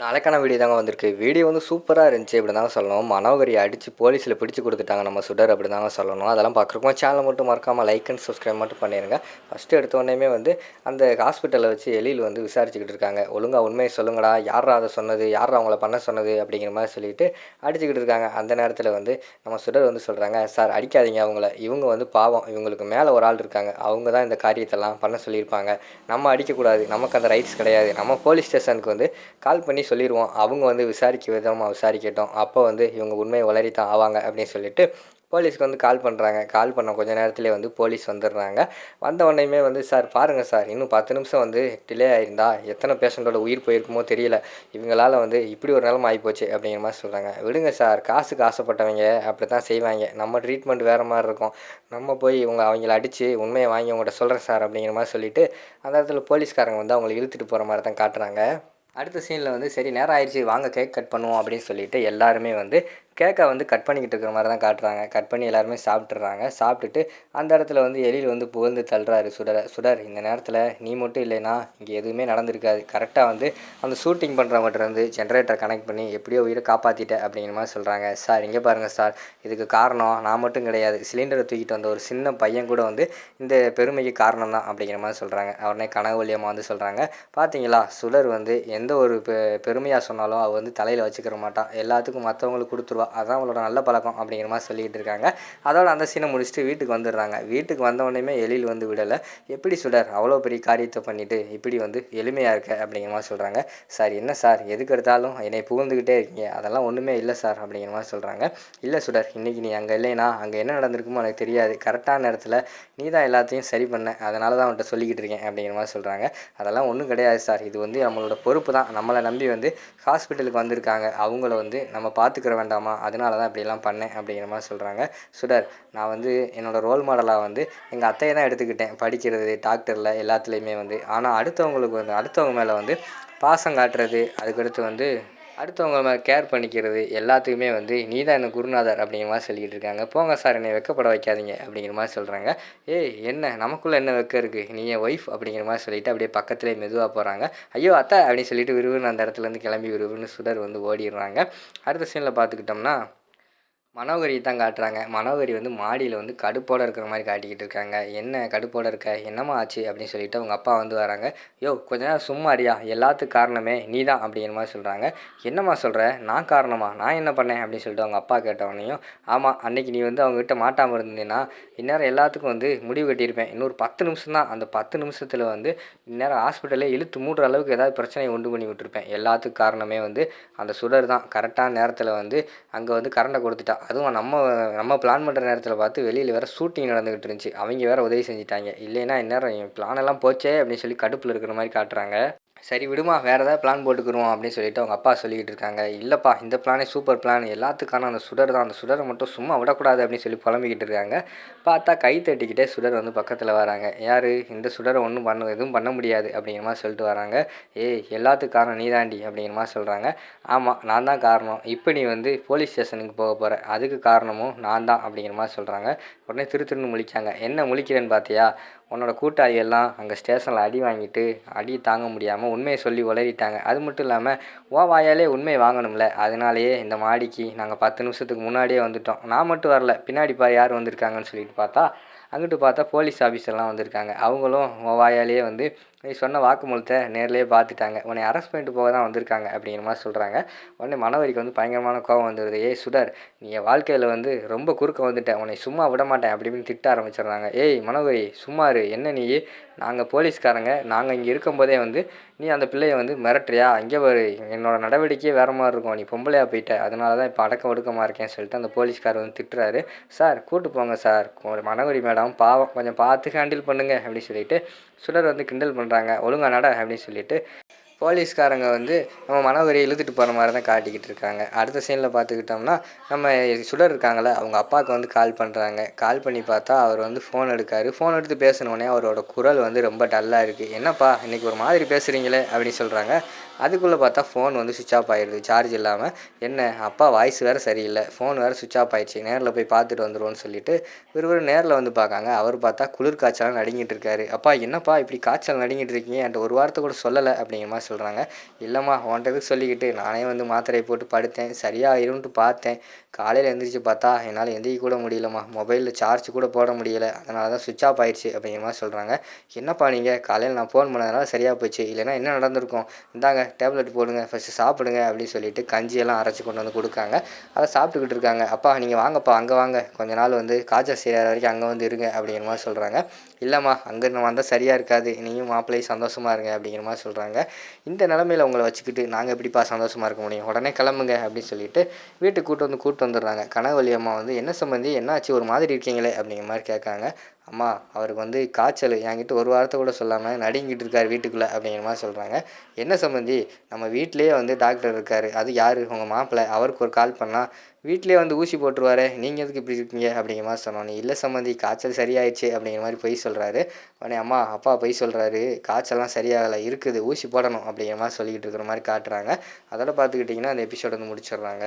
நாளைக்கான வீடியோ தாங்க வந்திருக்கு. வீடியோ வந்து சூப்பராக இருந்துச்சு அப்படி தாங்க சொல்லணும். மனோகரி அடித்து போலீஸில் பிடிச்சி கொடுத்துட்டாங்க நம்ம சுடர் அப்படி தாங்க சொல்லணும். அதெல்லாம் பார்க்குறப்போ சேனலை மட்டும் மறக்காமல் லைக் அண்ட் சப்ஸ்கிரைப் மட்டும் பண்ணிடுங்க ஃபஸ்ட்டு எடுத்தோடனே வந்து அந்த ஹாஸ்பிட்டலில் வச்சு எலியில் வந்து விசாரிச்சுக்கிட்டு இருக்காங்க. ஒழுங்காக உண்மையை சொல்லுங்கடா. யாரா அதை சொன்னது? யார் அவங்கள பண்ண சொன்னது? அப்படிங்கிற மாதிரி சொல்லிட்டு அடிச்சுக்கிட்டு இருக்காங்க. அந்த நேரத்தில் வந்து நம்ம சுடர் வந்து சொல்கிறாங்க சார் அடிக்காதீங்க அவங்கள. இவங்க வந்து பாவம். இவங்களுக்கு மேலே ஒரு ஆள் இருக்காங்க. அவங்க தான் இந்த காரியத்தெல்லாம் பண்ண சொல்லியிருப்பாங்க. நம்ம அடிக்கக்கூடாது. நமக்கு அந்த ரைட்ஸ் கிடையாது. நம்ம போலீஸ் ஸ்டேஷனுக்கு வந்து கால் பண்ணி சொல்லிடுவோம் அவங்க வந்து விசாரிக்க விதமாக விசாரிக்கட்டும். அப்போ வந்து இவங்க உண்மையை வளரி தான் ஆவாங்க அப்படின்னு சொல்லிட்டு போலீஸ்க்கு வந்து கால் பண்ணுறாங்க கால் பண்ண கொஞ்ச நேரத்துலேயே வந்து போலீஸ் வந்துடுறாங்க. வந்த உடனேயுமே வந்து சார் பாருங்கள் சார் இன்னும் பத்து நிமிஷம் வந்து டிலே ஆயிருந்தா எத்தனை பேஷண்ட்டோட உயிர் போயிருக்குமோ தெரியல. இவங்களால் வந்து இப்படி ஒரு நிலைமை ஆகிப்போச்சு அப்படிங்கிற மாதிரி சொல்கிறாங்க விடுங்க சார் காசுக்கு ஆசைப்பட்டவங்க அப்படி தான் செய்வாங்க. நம்ம ட்ரீட்மெண்ட் வேறு மாதிரி இருக்கும். நம்ம போய் இவங்க அவங்கள அடித்து உண்மையை வாங்கி அவங்கள்ட்ட சொல்கிறேன் சார் அப்படிங்கிற மாதிரி சொல்லிவிட்டு அந்த இடத்துல போலீஸ்காரங்க வந்து அவங்கள இழுத்துட்டு போகிற மாதிரி தான் காட்டுறாங்க. அடுத்த சீனில் வந்து சரி நேரம் ஆயிடுச்சு வாங்க கேக் கட் பண்ணுவோம் அப்படின்னு சொல்லிட்டு எல்லாருமே வந்து கேக்கை வந்து கட் பண்ணிக்கிட்டு இருக்கிற மாதிரி தான் காட்டுறாங்க. கட் பண்ணி எல்லாருமே சாப்பிட்றாங்க சாப்பிட்டுட்டு அந்த இடத்துல வந்து எலியில் வந்து புகழ்ந்து தள்ளுறாரு சுடர் சுடர். இந்த நேரத்தில் நீ மட்டும் இல்லைன்னா இங்கே எதுவுமே நடந்திருக்காது. கரெக்டாக வந்து அந்த ஷூட்டிங் பண்ணுறவங்ககிட்ட இருந்து ஜென்ரேட்டர் கனெக்ட் பண்ணி எப்படியோ உயிரை காப்பாற்றிட்டேன் அப்படிங்கிற மாதிரி சொல்கிறாங்க சார் இங்கே பாருங்கள் சார் இதுக்கு காரணம் நான் மட்டும் கிடையாது. சிலிண்டரை தூக்கிட்டு வந்த ஒரு சின்ன பையன் கூட வந்து இந்த பெருமைக்கு காரணம் தான் அப்படிங்கிற மாதிரி சொல்கிறாங்க அவருடனே கனவு வழியமாக வந்து சொல்கிறாங்க பார்த்தீங்களா சுடர் வந்து எந்த ஒரு பெ பெருமையாக சொன்னாலும் அவள் வந்து தலையில் வச்சுக்கிற மாட்டான் எல்லாத்துக்கும் மற்றவங்களுக்கு கொடுத்துருவா. அதான் அவளோட நல்ல பழக்கம் அப்படிங்கிற மாதிரி சொல்லிக்கிட்டு இருக்காங்க. அதோட அந்த சீனை முடிச்சுட்டு வீட்டுக்கு வந்துடுறாங்க. வீட்டுக்கு வந்த உடனேயுமே எழில் வந்து விடலை. எப்படி சுடர்? அவ்வளோ பெரிய காரியத்தை பண்ணிவிட்டு இப்படி வந்து எளிமையாக இருக்க? அப்படிங்கிற மாதிரி சொல்கிறாங்க சார் என்ன சார்? எதுக்கு எடுத்தாலும் என்னை புகுந்துக்கிட்டே இருக்கீங்க. அதெல்லாம் ஒன்றுமே இல்லை சார். அப்படிங்கிற மாதிரி சொல்கிறாங்க இல்லை சுடர் இன்றைக்கி நீ அங்கே இல்லைனா அங்கே என்ன நடந்திருக்குமோ எனக்கு தெரியாது. கரெக்டான நேரத்தில் நீ தான் எல்லாத்தையும் சரி பண்ண. அதனால தான் அவன்கிட்ட சொல்லிக்கிட்டு இருக்கேன். அப்படிங்கிற மாதிரி சொல்கிறாங்க அதெல்லாம் ஒன்றும் கிடையாது சார். இது வந்து நம்மளோட பொறுப்பு தான். நம்மளை நம்பி வந்து ஹாஸ்பிட்டலுக்கு வந்திருக்காங்க. அவங்கள வந்து நம்ம பார்த்துக்கிற வேண்டாமா? அதனால தான் இப்படிலாம் பண்ணேன் அப்படிங்கிற மாதிரி சொல்கிறாங்க சுடர் நான் வந்து என்னோடய ரோல் மாடலாக வந்து எங்கள் அத்தையை தான் எடுத்துக்கிட்டேன். படிக்கிறது டாக்டரில் எல்லாத்துலேயுமே வந்து. ஆனால் அடுத்தவங்களுக்கு வந்து அடுத்தவங்க மேலே வந்து பாசம் காட்டுறது அதுக்கடுத்து வந்து அடுத்தவங்க மேலே கேர் பண்ணிக்கிறது எல்லாத்துக்குமே வந்து நீ தான் எனக்கு குருநாதர் அப்படிங்கிற மாதிரி சொல்லிக்கிட்டு இருக்காங்க. போங்க சார் என்னை வெக்கப்பட வைக்காதீங்க அப்படிங்கிற மாதிரி சொல்கிறாங்க ஏய் என்ன? நமக்குள்ளே என்ன வெக்க இருக்குது நீ என் ஒய்ஃப் அப்படிங்கிற மாதிரி சொல்லிட்டு அப்படியே பக்கத்துலேயே மெதுவாக போகிறாங்க ஐயோ அத்தை அப்படின்னு சொல்லிட்டு விறுவிறுன்னு அந்த இடத்துலேருந்து கிளம்பி விறுவிறுன்னு சுடர் வந்து ஓடிடுறாங்க. அடுத்த சீனில் பார்த்துக்கிட்டோம்னா மனோகரி தான் காட்டுறாங்க. மனோகரி வந்து மாடியில் வந்து கடுப்போடு இருக்கிற மாதிரி காட்டிக்கிட்டு இருக்காங்க. என்ன கடுப்போடு இருக்க? என்னம்மா ஆச்சு? அப்படின்னு சொல்லிட்டு அவங்க அப்பா வந்து வராங்க. யோ கொஞ்ச நேரம் சும்மா அறியா எல்லாத்துக்கும் காரணமே நீ தான் அப்படிங்கிற மாதிரி சொல்கிறாங்க என்னம்மா சொல்கிற நான் காரணமா? நான் என்ன பண்ணேன்? அப்படின்னு சொல்லிட்டு அவங்க அப்பா கேட்டவனையும் ஆமாம் அன்னைக்கு நீ வந்து அவங்ககிட்ட மாட்டாமல் இருந்தீங்கன்னா இந்நேரம் எல்லாத்துக்கும் வந்து முடிவு கட்டியிருப்பேன். இன்னொரு பத்து நிமிஷம் தான். அந்த பத்து நிமிஷத்தில் வந்து இந்நேரம் ஹாஸ்பிட்டலே இழுத்து மூடுற அளவுக்கு ஏதாவது பிரச்சனையை உண்டு பண்ணி விட்டுருப்பேன். எல்லாத்துக்கும் காரணமே வந்து அந்த சுடர் தான். கரெக்டான நேரத்தில் வந்து அங்கே வந்து கரண்டை கொடுத்துட்டா. அதுவும் நம்ம நம்ம பிளான் பண்ணுற நேரத்தில் பார்த்து வெளியில் வேறு ஷூட்டிங் நடந்துக்கிட்டு இருந்துச்சு. அவங்க வேறு உதவி செஞ்சுட்டாங்க. இல்லைன்னா இந்நேரம் என் பிளான் எல்லாம் போச்சே அப்படின்னு சொல்லி கடுப்பில் இருக்கிற மாதிரி காட்டுறாங்க. சரி விடுமா வேறு ஏதாவது பிளான் போட்டுக்கிறோம் அப்படின்னு சொல்லிட்டு அவங்க அப்பா சொல்லிக்கிட்டு இருக்காங்க. இல்லைப்பா இந்த பிளானே சூப்பர் பிளான் எல்லாத்துக்கான அந்த சுடர் தான். அந்த சுடரை மட்டும் சும்மா விடக்கூடாது அப்படின்னு சொல்லி புலம்பிக்கிட்டு இருக்காங்க. பார்த்தா கை தட்டிக்கிட்டே சுடர் வந்து பக்கத்தில் வராங்க. யார்? இந்த சுடரை ஒன்றும் பண்ண எதுவும் பண்ண முடியாது அப்படிங்கிற மாதிரி சொல்லிட்டு வராங்க. ஏய் எல்லாத்துக்காரணம் நீ தாண்டி அப்படிங்கிற மாதிரி சொல்கிறாங்க ஆமாம் நான் தான் காரணம். இப்போ நீ வந்து போலீஸ் ஸ்டேஷனுக்கு போக போகிற அதுக்கு காரணமும் நான் தான் அப்படிங்கிற மாதிரி சொல்கிறாங்க உடனே திரு திருன்னு முழிச்சாங்க. என்ன முழிக்கிறேன்னு பார்த்தியா உன்னோட கூட்டாளியெல்லாம் அங்கே ஸ்டேஷனில் அடி வாங்கிட்டு அடி தாங்க முடியாமல் உண்மையை சொல்லி உளறிட்டாங்க. அது மட்டும் இல்லாமல் ஓ வாயாலே உண்மையை வாங்கணும்ல. அதனாலேயே இந்த மாடிக்கு நாங்கள் பத்து நிமிஷத்துக்கு முன்னாடியே வந்துட்டோம். நான் மட்டும் வரல. பின்னாடி பாரு யார் வந்திருக்காங்கன்னு சொல்லிட்டு பார்த்தா அங்கிட்டு பார்த்தா போலீஸ் ஆஃபீஸர்லாம் வந்திருக்காங்க. அவங்களும் ஓ வாயாலேயே வந்து நீ சொன்ன வாக்குமூலத்தை நேர்லேயே பார்த்துட்டாங்க. உன்னை அரெஸ்ட் பண்ணிட்டு போக தான் வந்திருக்காங்க அப்படிங்கிற மாதிரி சொல்கிறாங்க உடனே மனவரிக்கு வந்து பயங்கரமான கோவம் வந்துடுது ஏய் சுடர் நீ என் வாழ்க்கையில் வந்து ரொம்ப குறுக்க வந்துட்டேன் உன்னை சும்மா விட மாட்டேன். அப்படி இப்படின்னு திட்ட ஆரம்பிச்சிடுறாங்க. ஏய் மனோகரி சும்மா இரு. என்ன நீ? நாங்கள் போலீஸ்காரங்க. நாங்கள் இங்கே இருக்கும்போதே வந்து நீ அந்த பிள்ளையை வந்து மிரட்டுறியா? இங்கே வரு என்னோட நடவடிக்கையே வேறு மாதிரி இருக்கும். நீ பொம்பளையா போயிட்ட. அதனால தான் இப்போ அடக்கம் ஒடுக்கமாக இருக்கேன்னு சொல்லிட்டு அந்த போலீஸ்கார் வந்து திட்டுறாரு. சார் கூட்டு போங்க சார். ஒரு மனவரி மேடம் பாவம். கொஞ்சம் பார்த்து ஹேண்டில் பண்ணுங்க. அப்படின்னு சொல்லிட்டு சுடர் வந்து கிண்டல் பண்ணுறாங்க ஒழுங்கா நட அப்படின்னு சொல்லிட்டு போலீஸ்காரங்க வந்து நம்ம மனவரியை இழுத்துட்டு போகிற மாதிரி தான் காட்டிக்கிட்டு இருக்காங்க. அடுத்த சீனில் பார்த்துக்கிட்டோம்னா நம்ம சுடர் இருக்காங்களே அவங்க அப்பாவுக்கு வந்து கால் பண்ணுறாங்க கால் பண்ணி பார்த்தா அவர் வந்து ஃபோன் எடுக்காரு. ஃபோன் எடுத்து பேசினோடனே அவரோட குரல் வந்து ரொம்ப டல்லாக இருக்குது என்னப்பா இன்றைக்கி ஒரு மாதிரி பேசுகிறீங்களே அப்படின்னு சொல்கிறாங்க அதுக்குள்ளே பார்த்தா ஃபோன் வந்து சுவிச் ஆஃப் ஆயிடுது சார்ஜ் இல்லாமல் என்ன? அப்பா வாய்ஸ் வேறு சரியில்லை. ஃபோன் வேறு சுவிச் ஆஃப் ஆயிடுச்சு. நேரில் போய் பார்த்துட்டு வந்துடுவோன்னு சொல்லிட்டு விறுவிறு நேரில் வந்து பார்க்காங்க. அவர் பார்த்தா குளிர் காய்ச்சலாக நடுங்கிட்டு இருக்காரு. அப்பா என்னப்பா இப்படி காய்ச்சல் நடுங்கிட்டு இருக்கீங்க? என்கிட்ட ஒரு வாரத்தை கூட சொல்லலை அப்படிங்கிற மாதிரி சொல்கிறாங்க இல்லைம்மா உன்ட்டதுக்கு சொல்லிக்கிட்டு? நானே வந்து மாத்திரையை போட்டு படுத்தேன். சரியாக இருந்துட்டு பார்த்தேன். காலையில் எழுந்திரிச்சு பார்த்தா என்னால் எந்திரிக்க கூட முடியலம்மா. மொபைலில் சார்ஜ் கூட போட முடியல. அதனால தான் சுவிச் ஆஃப் ஆயிடுச்சு அப்படிங்கிற மாதிரி சொல்கிறாங்க என்னப்பா நீங்கள் காலையில் நான் ஃபோன் பண்ணதுனால சரியாக போச்சு. இல்லைன்னா என்ன நடந்திருக்கும்? இந்தாங்க டேப்லெட் போடுங்க ஃபஸ்ட்டு சாப்பிடுங்க அப்படின்னு சொல்லிட்டு கஞ்சியெல்லாம் அரைச்சி கொண்டு வந்து கொடுக்காங்க. அதை சாப்பிட்டுக்கிட்டு இருக்காங்க. அப்பா நீங்கள் வாங்கப்பா அங்கே வாங்க. கொஞ்ச நாள் வந்து காய்ச்சல் செய்கிற வரைக்கும் அங்கே வந்து இருங்க அப்படிங்கிற மாதிரி சொல்கிறாங்க இல்லைம்மா அங்கே நம்ம வந்தால் சரியாக இருக்காது. நீயும் மாப்பிள்ளையும் சந்தோஷமாக இருங்க அப்படிங்கிற மாதிரி சொல்கிறாங்க இந்த நிலமையில் உங்களை வச்சுக்கிட்டு நாங்கள் எப்படிப்பா சந்தோஷமாக இருக்க முடியும்? உடனே கிளம்புங்க அப்படின்னு சொல்லிட்டு வீட்டுக்கு கூட்டு வந்து கூப்பிட்டு வந்துடுறாங்க. கனவழி அம்மா வந்து என்ன சம்பந்தி? என்னாச்சு? ஒரு மாதிரி இருக்கீங்களே அப்படிங்கிற மாதிரி கேட்காங்க. அம்மா அவருக்கு வந்து காய்ச்சல். என்கிட்ட ஒரு வாரத்தை கூட சொல்லாமல் நடுங்கிட்டு இருக்கார் வீட்டுக்குள்ளே அப்படிங்கிற மாதிரி சொல்கிறாங்க என்ன சம்மந்தி நம்ம வீட்டிலேயே வந்து டாக்டர் இருக்கார். அது யார்? உங்கள் மாப்பிள்ளை. அவருக்கு ஒரு கால் பண்ணால் வீட்டிலே வந்து ஊசி போட்டுருவாரு. நீங்கள் எதுக்கு இப்படி இருக்கீங்க? அப்படிங்கிற மாதிரி சொன்னோன்னே இல்லை சம்மந்தி காய்ச்சல் சரியாயிடுச்சு அப்படிங்கிற மாதிரி பொய் சொல்கிறாரு உடனே அம்மா அப்பா பொய் சொல்கிறாரு காய்ச்சல்லாம் சரியாகலை. இருக்குது. ஊசி போடணும் அப்படிங்கிற மாதிரி சொல்லிக்கிட்டு இருக்கிற மாதிரி காட்டுறாங்க. அதோட பார்த்துக்கிட்டிங்கன்னா அந்த எபிசோட் வந்து முடிச்சிடுறாங்க.